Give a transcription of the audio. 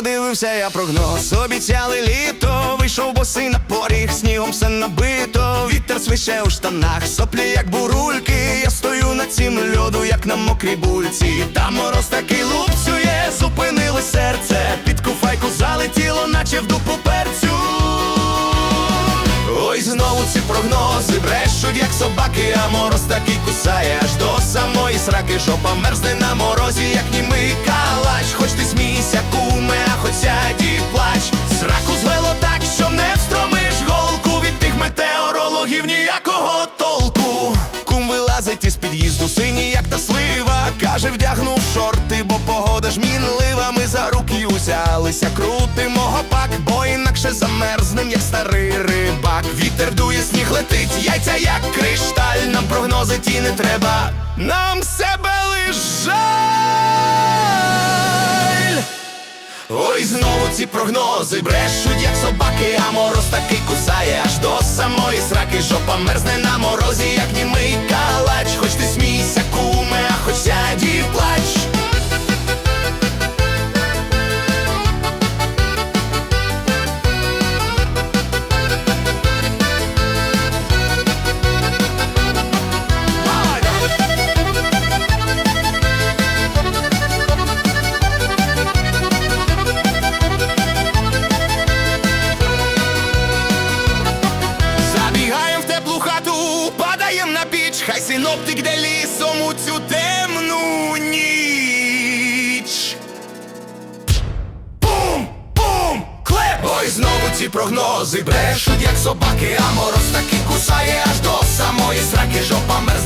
збувся я прогноз, обіцяли літо, вийшов босий на поріг, снігом все набито, вітер свище у штанах, соплі як бурульки. Я стою на цім льоду, як на мокрій бульці. Та мороз такий лупцює, зупинили серце, під куфайку залетіло, наче в дупу перцю. Ой, знову ці прогнози брешуть, як собаки, а мороз такий кусає. Аж до самої сраки, жопа мерзне на морозі, вилазить із під'їзду, синій, як та слива. Каже, вдягнув шорти, бо погода ж мінлива. Ми за руки узялися, крутимо гопак, бо інакше замерзнем, як старий рибак. Вітер дує, сніг летить, яйця як кришталь. Нам прогнози ті не треба, нам себе лиш. Ой, знову ці прогнози брешуть, як собаки, а мороз такий кусає аж до самої сраки, жопа мерзне на морозі, як німий калач. Хоч ти смійся, куме, хай синоптик де лісом у цю темну ніч. Бум, бум, клеп! Ой, знову ці прогнози брешуть, як собаки, а мороз таки кусає аж до самої сраки, жопа як